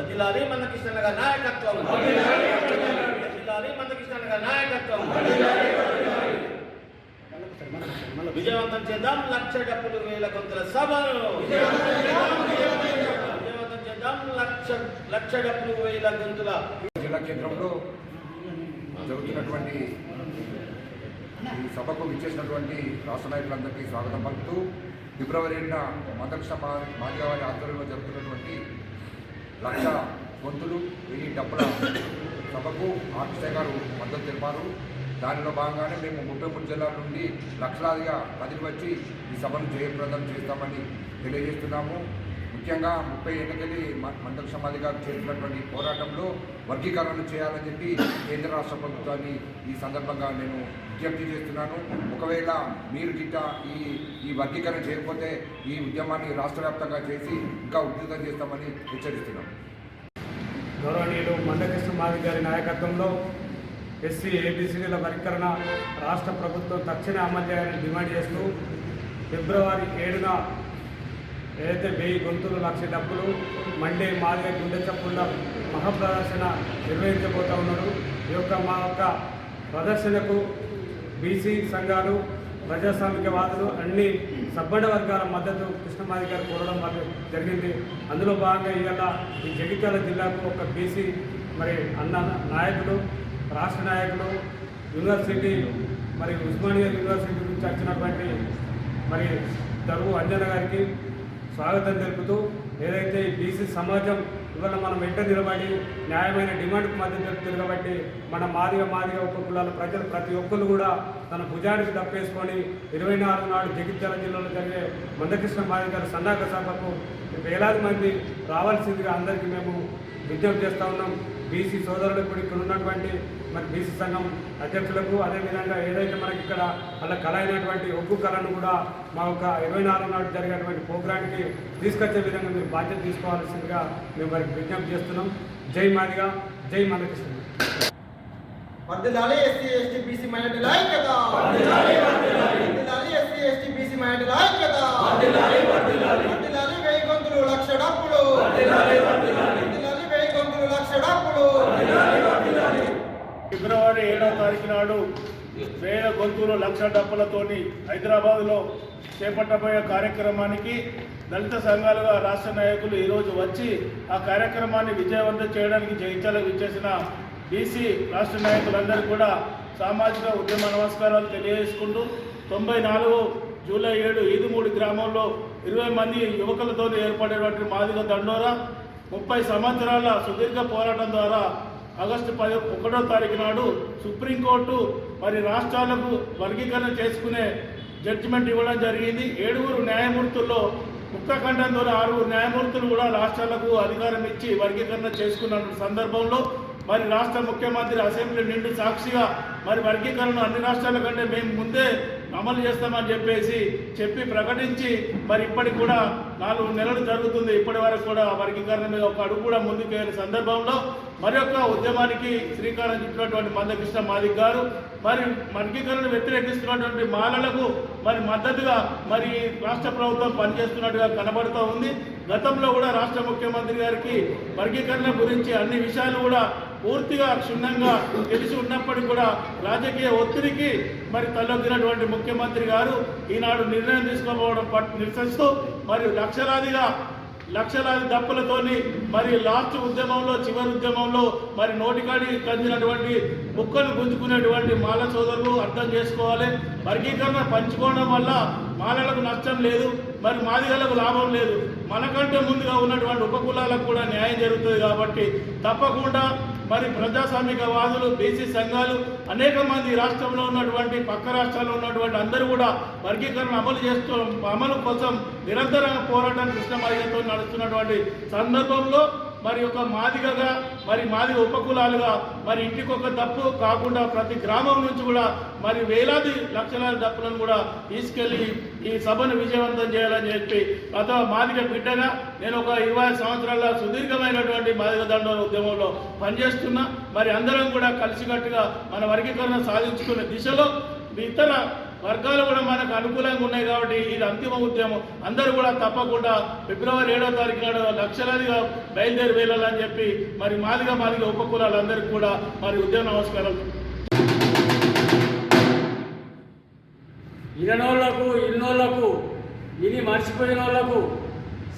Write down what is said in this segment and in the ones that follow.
వదిలాలి మందకృష్ణ నాయకత్వం. వదిలాలి మందకృష్ణ గారి నాయకత్వం. విజయవంతం చేద్దాం లక్ష డబ్బులు వేల కొంతల సభలు విజయవంతం చేద్దాం లక్ష లక్ష డబ్బులు వేల గొంతుల జిల్లా కేంద్రంలో జరుగుతున్నటువంటి ఈ సభకు విచ్చేసినటువంటి రాష్ట్ర నాయకులందరికీ స్వాగతం పలుకుతూ ఫిబ్రవరి ఏడున మందకృష్ణ మా మాదిగావారి ఆధ్వర్యంలో జరుగుతున్నటువంటి లక్ష గొంతులు వెయ్యి డబ్బుల సభకు ఆర్టిస్టే గారు మద్దతు తెలిపారు. దానిలో భాగంగానే మేము ముప్పై మూడు జిల్లాల నుండి లక్షలాదిగా ప్రజలు వచ్చి ఈ సభను జయప్రదం చేస్తామని తెలియజేస్తున్నాము. ముఖ్యంగా ముప్పై ఎన్నికలు మండల మాది గారు చేసినటువంటి పోరాటంలో వర్గీకరణ చేయాలని చెప్పి కేంద్ర రాష్ట్ర ప్రభుత్వాన్ని ఈ సందర్భంగా నేను విజ్ఞప్తి చేస్తున్నాను. ఒకవేళ మీరు గిట్ట ఈ ఈ వర్గీకరణ చేయకపోతే ఈ ఉద్యమాన్ని రాష్ట్ర వ్యాప్తంగా చేసి ఇంకా ఉధృతం చేస్తామని హెచ్చరిస్తున్నాం. గౌరవనీయులు మందకృష్ణ మాది గారి నాయకత్వంలో ఎస్సీ ఏబిసిడీల వర్గీకరణ రాష్ట్ర ప్రభుత్వం తక్షణ అమలు చేయాలని డిమాండ్ చేస్తూ ఫిబ్రవరి ఏడున ఏదైతే వెయ్యి గొంతులు లక్ష డబ్బులు మండే మాదిగ గుండె చప్పుల మహాప్రదర్శన నిర్వహించబోతా ఉన్నారు ఈ యొక్క మా యొక్క ప్రదర్శనకు బీసీ సంఘాలు ప్రజాస్వామికవాదులు అన్ని సబ్బండ వర్గాల మద్దతు కృష్ణమాది గారు కోరడం మాకు జరిగింది. అందులో భాగంగా ఇవాళ ఈ జగిత్యాల జిల్లాకు ఒక బీసీ మరి అన్న నాయకులు రాష్ట్ర నాయకులు యూనివర్సిటీ మరి ఉస్మానియా యూనివర్సిటీ నుంచి వచ్చినటువంటి మరి దరువు అంజన గారికి స్వాగతం తెలుపుతూ ఏదైతే ఈ బీసీ సమాజం ఇవాళ మనం వెంట నిలబడి న్యాయమైన డిమాండ్కు మద్దతు తిరగబట్టి కాబట్టి మన మాదిగా మాదిగా ఒక్క కులాల ప్రజలు ప్రతి ఒక్కరు కూడా తన భుజానికి తప్పేసుకొని ఇరవై నాలుగు నాడు జగిత్యాల జిల్లాలో జరిగే మందకృష్ణ మాదిగ గారి సన్నాహక సభకు వేలాది మంది రావాల్సిందిగా అందరికీ మేము విజ్ఞప్తి చేస్తూ ఉన్నాం. బీసీ సోదరులకు కూడా ఇక్కడ ఉన్నటువంటి మరి బీసీ సంఘం అధ్యక్షులకు అదేవిధంగా ఏదైతే మనకి ఇక్కడ వాళ్ళ కళ అయినటువంటి ఒగ్గు కళను కూడా మా యొక్క ఇరవై నాలుగు నాడు జరిగేటువంటి ప్రోగ్రాంకి తీసుకొచ్చే విధంగా మీరు బాధ్యత తీసుకోవాల్సిందిగా మేము వారికి విజ్ఞప్తి చేస్తున్నాం. జై మాదిగా జై ఎస్సీ ఎస్టీ బీసీ మైనార్టీల ఐక్యత. వర్ధిల్లాలి ఎస్సీ ఎస్టీ బీసీ మైనార్టీల ఐక్యత. వర్ధిల్లాలి వెయ్యి గొంతులు లక్ష వర్ధిల్లాలి వెయ్యి గొంతులు లక్ష డప్పులు ఫిబ్రవరి ఏడవ తారీఖు నాడు వేల గొంతులు లక్ష డబ్బులతోని హైదరాబాద్లో చేపట్టబోయే కార్యక్రమానికి దళిత సంఘాలుగా రాష్ట్ర నాయకులు ఈరోజు వచ్చి ఆ కార్యక్రమాన్ని విజయవంతం చేయడానికి జయించాలకు ఇచ్చేసిన బీసీ రాష్ట్ర నాయకులందరూ కూడా సామాజిక ఉద్యమ నమస్కారాలు తెలియజేసుకుంటూ తొంభై నాలుగు జూలై ఏడు ఈదుమూడి గ్రామంలో ఇరవై మంది యువకులతో ఏర్పడేటువంటి మాదిగ దండోరా ముప్పై సంవత్సరాల సుదీర్ఘ పోరాటం ద్వారా ఆగస్టు పది ఒకటో తారీఖు నాడు సుప్రీంకోర్టు మరి రాష్ట్రాలకు వర్గీకరణ చేసుకునే జడ్జిమెంట్ ఇవ్వడం జరిగింది. ఏడుగురు న్యాయమూర్తుల్లో ముక్తఖండం ద్వారా ఆరుగురు న్యాయమూర్తులు కూడా రాష్ట్రాలకు అధికారం ఇచ్చి వర్గీకరణ చేసుకున్న సందర్భంలో మరి రాష్ట్ర ముఖ్యమంత్రి అసెంబ్లీ నిండు సాక్షిగా మరి వర్గీకరణ అన్ని రాష్ట్రాల కంటే మేము ముందే అమలు చేస్తామని చెప్పేసి చెప్పి ప్రకటించి మరి ఇప్పటికి కూడా నాలుగు నెలలు జరుగుతుంది. ఇప్పటి వరకు కూడా వర్గీకరణ మీద ఒక అడుగు కూడా ముందుకు వెళ్ళిన సందర్భంలో మరి యొక్క ఉద్యమానికి శ్రీకారం చుట్టినటువంటి మందకృష్ణ మాదిక్ గారు మరి వర్గీకరణ వ్యతిరేకిస్తున్నటువంటి మాలలకు మరి మద్దతుగా మరి రాష్ట్ర ప్రభుత్వం పనిచేస్తున్నట్టుగా కనబడుతూ ఉంది. గతంలో కూడా రాష్ట్ర ముఖ్యమంత్రి గారికి వర్గీకరణ గురించి అన్ని విషయాలు కూడా పూర్తిగా క్షుణ్ణంగా తెలిసి ఉన్నప్పటికీ కూడా రాజకీయ ఒత్తిడికి మరి తలొగ్గినటువంటి ముఖ్యమంత్రి గారు ఈనాడు నిర్ణయం తీసుకోకపోవడం నిరసిస్తూ మరియు లక్షలాదిగా లక్షలాది దప్పులతోని మరి లాస్ట్ ఉద్యమంలో చివరి ఉద్యమంలో మరి నోటికాడి కందినటువంటి ముక్కలు గుంజుకునేటువంటి మాల సోదరులు అర్థం చేసుకోవాలి. వర్గీకరణ పంచుకోవడం వల్ల మాలలకు నష్టం లేదు మరి మాదిగలకు లాభం లేదు. మనకంటే ముందుగా ఉన్నటువంటి ఉపకులాలకు కూడా న్యాయం జరుగుతుంది కాబట్టి తప్పకుండా మరి ప్రజాస్వామిక వాదులు బీసీ సంఘాలు అనేక మంది రాష్ట్రంలో ఉన్నటువంటి పక్క రాష్ట్రాల్లో ఉన్నటువంటి అందరూ కూడా వర్గీకరణ అమలు చేస్తూ అమలు కోసం నిరంతరంగా పోరాటం కృష్ణమాదిగతో నడుస్తున్నటువంటి సందర్భంలో మరి ఒక మాదిగగా మరి మాదిగ ఉపకులాలుగా మరి ఇంటికొక తప్పు కాకుండా ప్రతి గ్రామం నుంచి కూడా మరి వేలాది లక్షలాది దప్పులను కూడా తీసుకెళ్ళి ఈ సభను విజయవంతం చేయాలని చెప్పి గత మాదిగ బిడ్డగా నేను ఒక ఇరవై సంవత్సరాల సుదీర్ఘమైనటువంటి మాదిగ దండోర ఉద్యమంలో పనిచేస్తున్నా. మరి అందరం కూడా కలిసికట్టుగా మన వర్గీకరణ సాధించుకునే దిశలో ఇతర వర్గాలు కూడా మనకు అనుకూలంగా ఉన్నాయి కాబట్టి ఇది అంతిమ ఉద్యమం. అందరూ కూడా తప్పకుండా ఫిబ్రవరి ఏడో తారీఖు నాడు లక్షలాదిగా బయలుదేరి వెళ్ళాలని చెప్పి మరి మాదిగా మాదిగా ఉపకులాలందరికీ కూడా మరి ఉద్యమ నమస్కారాలు. ఇరనోళ్ళకు ఇన్నోళ్ళకు ఇది మర్చిపోయిన వాళ్ళకు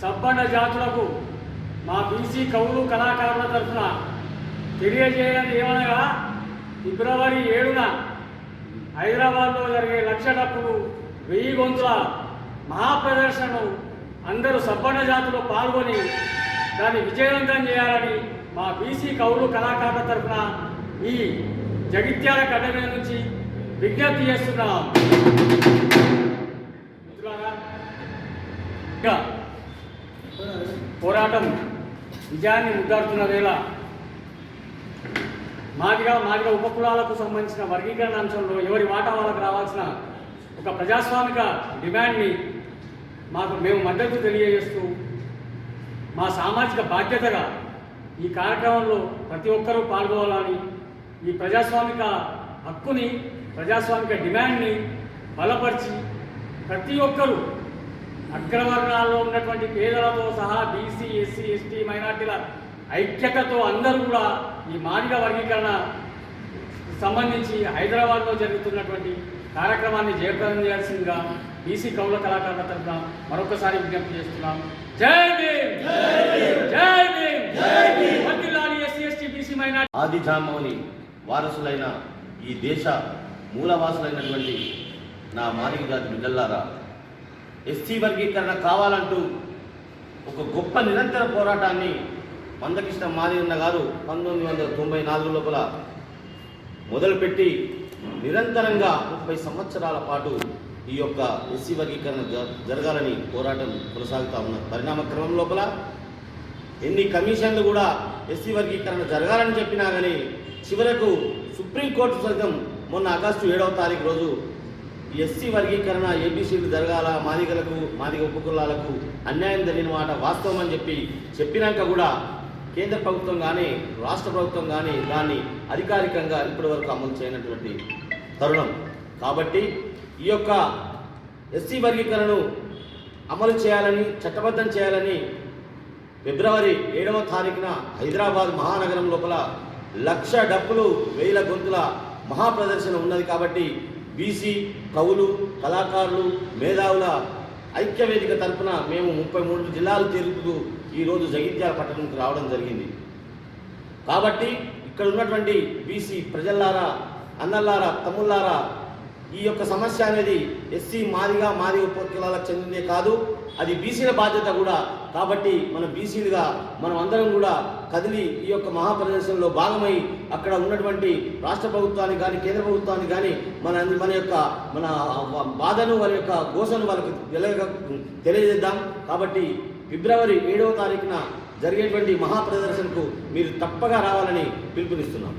సబ్బండ జాతులకు మా బీసీ కవులు కళాకారుల తరఫున తెలియజేయడం ఏమనగా ఫిబ్రవరి ఏడున హైదరాబాద్లో జరిగే లక్ష డప్పులు వెయ్యి గొంతుల మహాప్రదర్శనను అందరూ సబ్బండ జాతిలో పాల్గొని దాన్ని విజయవంతం చేయాలని మా బీసీ కౌలు కళాకారుల తరఫున ఈ జగిత్యాల గడ్డ నుంచి విజ్ఞప్తి చేస్తున్నాం. ఇంకా పోరాటం విజయాన్ని ముద్దాడుతున్న వేళ మాదిగా మాదిగా ఉపకులాలకు సంబంధించిన వర్గీకరణ అంశంలో ఎవరి వాటా వాళ్ళకు రావాల్సిన ఒక ప్రజాస్వామిక డిమాండ్ని మాకు మేము మద్దతు తెలియజేస్తూ మా సామాజిక బాధ్యతగా ఈ కార్యక్రమంలో ప్రతి ఒక్కరూ పాల్గొవాలని ఈ ప్రజాస్వామిక హక్కుని ప్రజాస్వామిక డిమాండ్ని బలపరిచి ప్రతి ఒక్కరూ అగ్రవర్ణాల్లో ఉన్నటువంటి పేదలతో సహా బీసీ ఎస్సీ ఎస్టీ మైనార్టీల ఐక్యతతో అందరూ కూడా ఈ మాదిగ వర్గీకరణ సంబంధించి హైదరాబాద్లో జరుగుతున్నటువంటి కార్యక్రమాన్ని జయప్రదం చేయాల్సిందిగా బీసీ కౌల కళాకారుల తరఫున మరొకసారి విజ్ఞప్తి చేస్తున్నాం. జై భీమ్! జై భీమ్! జై Bhim SC ST BC minority. ఆది జాంబవని వారసులైన ఈ దేశ మూలవాసులైనటువంటి నా మాదిగ జాతి బిడ్డల్లారా ఎస్సీ వర్గీకరణ కావాలంటూ ఒక గొప్ప నిరంతర పోరాటాన్ని మందకృష్ణ మాదిగన్న గారు పంతొమ్మిది వందల తొంభై నాలుగు లోపల మొదలుపెట్టి నిరంతరంగా ముప్పై సంవత్సరాల పాటు ఈ యొక్క ఎస్సీ వర్గీకరణ జరగాలని పోరాటం కొనసాగుతా ఉన్న పరిణామ క్రమం లోపల ఎన్ని కమిషన్లు కూడా ఎస్సీ వర్గీకరణ జరగాలని చెప్పినా కానీ చివరకు సుప్రీంకోర్టు సైతం మొన్న ఆగస్టు ఏడవ తారీఖు రోజు ఎస్సీ వర్గీకరణ ఏబీసీలు జరగాల మాదిగలకు మాదిగ ఉపకులాలకు అన్యాయం జరిగిన మాట వాస్తవం అని చెప్పి చెప్పినాక కూడా కేంద్ర ప్రభుత్వం కానీ రాష్ట్ర ప్రభుత్వం కానీ దాన్ని అధికారికంగా ఇప్పటి వరకు అమలు చేయనటువంటి తరుణం. కాబట్టి ఈ యొక్క ఎస్సీ వర్గీకరణను అమలు చేయాలని చట్టబద్ధం చేయాలని ఫిబ్రవరి ఏడవ తారీఖున హైదరాబాద్ మహానగరం లోపల లక్ష డప్పులు వేల గొంతుల మహాప్రదర్శన ఉన్నది కాబట్టి బీసీ కవులు కళాకారులు మేధావుల ఐక్యవేదిక తరఫున మేము ముప్పై మూడు జిల్లాలు తిరుగుతూ ఈరోజు జగిత్యాల పట్టణంకి రావడం జరిగింది. కాబట్టి ఇక్కడ ఉన్నటువంటి బీసీ ప్రజల్లారా అన్నల్లారా తమ్ముళ్ళారా ఈ యొక్క సమస్య అనేది ఎస్సీ మాదిగా మాది ఉపకులాలకు చెందిందే కాదు అది బీసీల బాధ్యత కూడా కాబట్టి మన బీసీలుగా మనం అందరం కూడా కదిలి ఈ యొక్క మహాప్రదర్శనలో భాగమై అక్కడ ఉన్నటువంటి రాష్ట్ర ప్రభుత్వానికి కానీ కేంద్ర ప్రభుత్వానికి కానీ మన మన యొక్క మన బాధను వారి యొక్క ఘోషను వాళ్ళకి తెలియజేద్దాం. కాబట్టి ఫిబ్రవరి ఏడవ తారీఖున జరిగేటువంటి మహాప్రదర్శనకు మీరు తప్పగా రావాలని పిలుపునిస్తున్నాం.